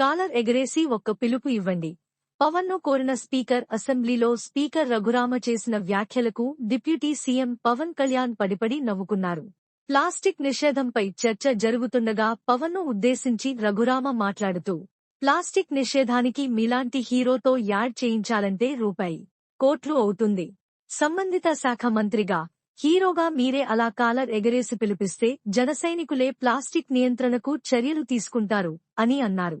Caller ఎగరేసి ఒక్క పిలుపు ఇవ్వండి. పవన్ను కోరిన స్పీకర్ అసెంబ్లీలో స్పీకర్ రఘురామ చేసిన వ్యాఖ్యలకు డిప్యూటీ సీఎం పవన్ కళ్యాణ్ పడిపడి నవ్వుకున్నారు. ప్లాస్టిక్ నిషేధంపై చర్చ జరుగుతుండగా పవన్ను ఉద్దేశించి రఘురామ మాట్లాడుతూ ప్లాస్టిక్ నిషేధానికి మీలాంటి హీరోతో యాడ్ చేయించాలంటే రూపాయి కోట్లు అవుతుంది. సంబంధిత శాఖ మంత్రిగా హీరోగా మీరే అలా కాలర్ ఎగరేసి పిలిపిస్తే జనసైనికులే ప్లాస్టిక్ నియంత్రణకు చర్యలు తీసుకుంటారు అని అన్నారు.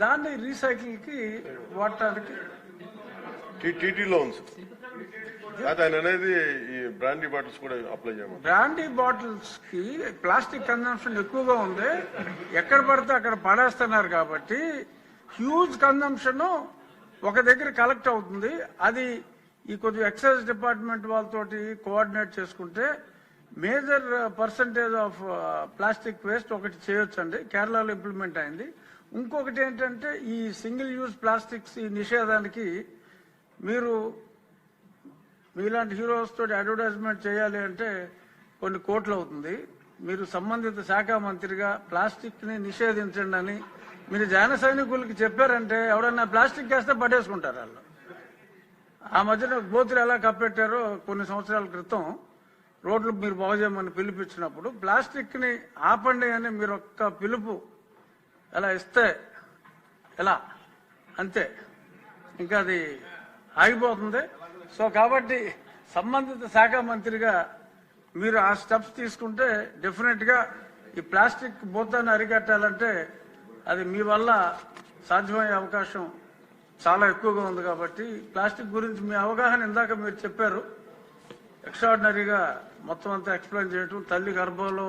దాన్ని రీసైకిల్కి వాడటానికి టీటీలో ఉంది సార్ అయితే ఆయన అనేది ఈ బ్రాండీ బాటిల్స్ కూడా అప్లై చేయమని బ్రాండీ బాటిల్స్కి ప్లాస్టిక్ కన్జంప్షన్ ఎక్కువగా ఉంది. ఎక్కడ పడితే అక్కడ పడేస్తున్నారు కాబట్టి హ్యూజ్ కన్జంప్షన్ ఒక దగ్గర కలెక్ట్ అవుతుంది. అది ఈ కొద్దిగా ఎక్సైజ్ డిపార్ట్మెంట్ వాళ్ళతోటి కోఆర్డినేట్ చేసుకుంటే major percentage of plastic waste ఒకటి చేయొచ్చండి. కేరళలో ఇంప్లిమెంట్ అయింది. ఇంకొకటి ఏంటంటే ఈ సింగిల్ యూజ్ ప్లాస్టిక్స్ ఈ నిషేధానికి మీరు మీలాంటి హీరోస్ తోటి అడ్వర్టైజ్మెంట్ చేయాలి అంటే కొన్ని కోట్లు అవుతుంది. మీరు సంబంధిత శాఖ మంత్రిగా ప్లాస్టిక్ని నిషేధించండి అని మీరు జన సైనికులకి చెప్పారంటే ఎవడన్నా ప్లాస్టిక్ వేస్తే పడేసుకుంటారు వాళ్ళు. ఆ మధ్యన గోతులు ఎలా కప్పెట్టారో కొన్ని సంవత్సరాల క్రితం రోడ్లు మీరు బాగు చేయమని పిలిపించినప్పుడు ప్లాస్టిక్ని ఆపండి అని మీరు ఒక్క పిలుపు ఎలా ఇస్తే ఎలా? అంతే. ఇంకా అది ఆగిపోతుంది. సో కాబట్టి సంబంధిత శాఖ మంత్రిగా మీరు ఆ స్టెప్స్ తీసుకుంటే డెఫినెట్గా ఈ ప్లాస్టిక్ బూతాన్ని అరికట్టాలంటే అది మీ వల్ల సాధ్యమయ్యే అవకాశం చాలా ఎక్కువగా ఉంది కాబట్టి ప్లాస్టిక్ గురించి మీ అవగాహన ఇందాక మీరు చెప్పారు. ఎక్స్ట్రాడినరీగా మొత్తం అంతా ఎక్స్ప్లెయిన్ చేయటం తల్లి గర్భంలో